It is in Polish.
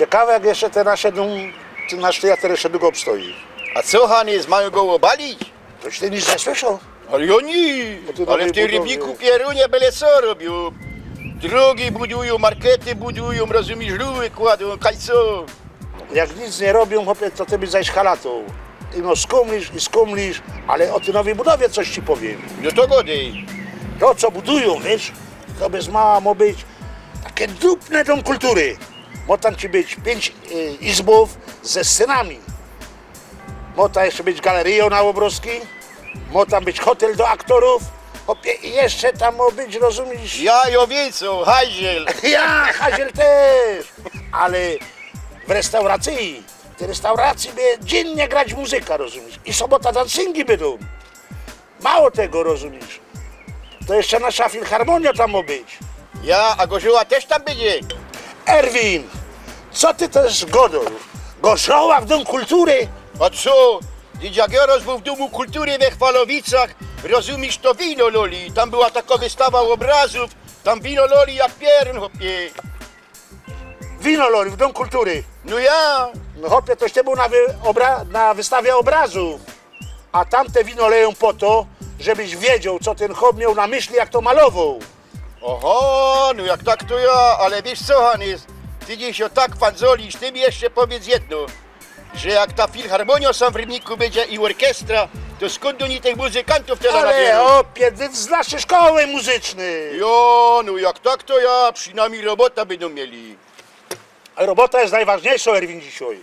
Ciekawe jak jeszcze te nasze, dum- ten nasz teatr jeszcze długo obstoi. A co, Hanys, mają go obalić? Toś ty nic nie słyszał? Ale oni, tu ale w tej budowie. Rybiku Pierunie byle co robią. Drogi budują, markety budują, rozumiesz, ruły kładą, kaj co? Jak nic nie robią, chłopie, to ty byś zaś halatą. I no skumlisz i skumlisz, ale o tej nowej budowie coś ci powiem. No to godej. To, co budują, wiesz, to bez mała ma być takie dupne dom kultury. Ma tam ci być pięć y, izbów ze scenami. Ma tam jeszcze być galerią na Łobrowski. Ma tam być hotel do aktorów. Hopie, I jeszcze tam ma być, rozumiesz? Ja Jowiecą, hajziel. Ja, Haziel też! Ale w restauracji, w tej restauracji będzie dziennie grać muzyka, rozumiesz? I sobota dancingi będą. Mało tego, rozumiesz? To jeszcze nasza filharmonia tam ma być. Ja, a Gorzoła też tam będzie. Erwin, co ty też godą? Goszoła w Dom Kultury? A co? Dziagioroz był w Domu Kultury we Chwalowicach. Rozumiesz, to wino loli. Tam była taka wystawa obrazów. Tam wino loli jak piern, chłopie. Winolori w Dom Kultury. No ja. No hopie, toś ty był na, wy, obra, na wystawie obrazów. A tamte wino leją po to, żebyś wiedział, co ten chłop miał na myśli, jak to malował. Oho, no jak tak to ja, ale wiesz co, Hanys? Ty dziś się tak fanzolisz, ty mi jeszcze powiedz jedno. Że jak ta filharmonia sam w Rybniku będzie i orkiestra, to skąd oni tych muzykantów tyle Ale nabiorą? opie, ty znasz się szkoły muzycznej. Jo, no jak tak to ja, przynajmniej robota będą mieli. Robota jest najważniejsza, Erwin, dzisiaj.